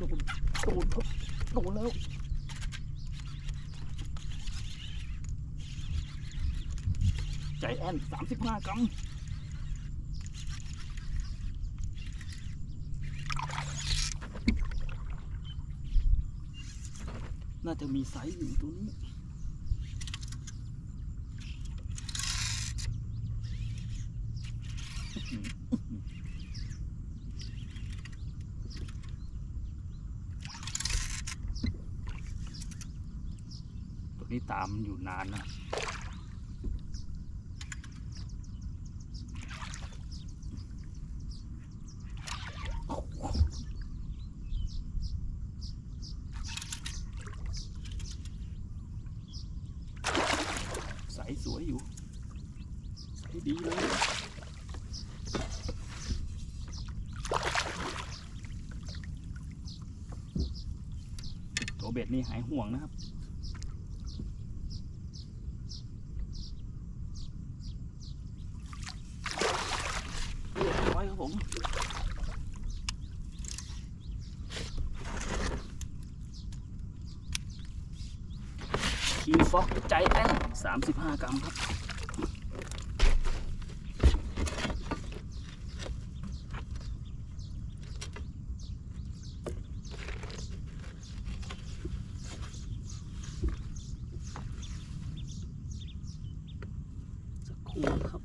ดดครับโดนแล้วใจแอนสามสิบห้ากรัมน่าจะมีไซส์อยู่ตัวนี้ นี้ตามอยู่นานนะใสสวยอยู่ ใสดีเลยตัวเบ็ดนี่หายห่วงนะครับ เรียบร้อยครับผมคิงฟ็อกใจแอนสามสิบห้ากรัมครับ สักครู่ครับ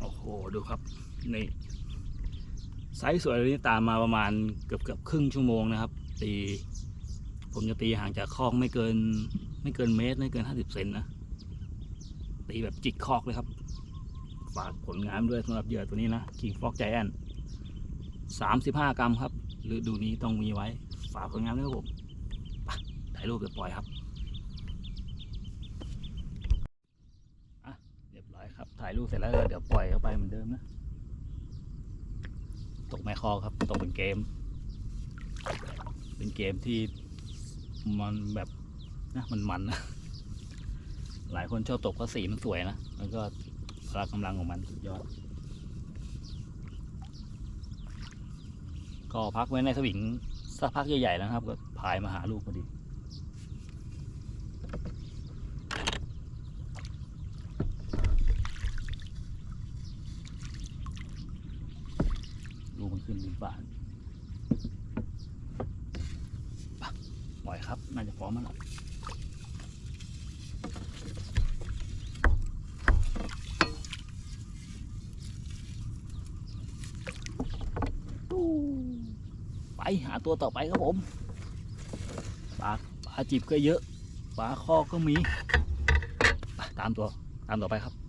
โอ้โห ดูครับนี่ไซส์สวยเลยนี่ตามมาประมาณเกือบเกือบครึ่งชั่วโมงนะครับ ตี ผมจะตีห่างจากคอกไม่เกิน ไม่เกินเมตรไม่เกินห้าสิบเซนนะตีแบบจิกคอกเลยครับฝากผลงานด้วยสำหรับเหยื่อตัวนี้นะ King Fox Giant สามสิบห้ากรัมครับฤดูนี้ต้องมีไว้ ฝากผลงานด้วยครับผมไปถ่ายรูปเดี๋ยวปล่อยครับอะเรียบร้อยครับ ถ่ายรูปเสร็จแล้วเดี๋ยวปล่อยเข้าไปเหมือนเดิมนะ ตกแม่คอครับ ตกเป็นเกม เป็นเกมที่มันแบบนะมันมันนะ หลายคนชอบตกเพราะสีมันสวยนะ แล้วก็พละกำลังของมันสุดยอด ก็พักไว้ในสวิงสักพักใหญ่ๆแล้วครับ ก็พายมาหาลูกพอดี นขึ้นบานไปปล่อยครับ น่าจะพร้อมแล้วไปหาตัวต่อไปครับผมปลาปลาจีบก็เยอะปลาคอก็มี ตามตัว ตามต่อไปครับ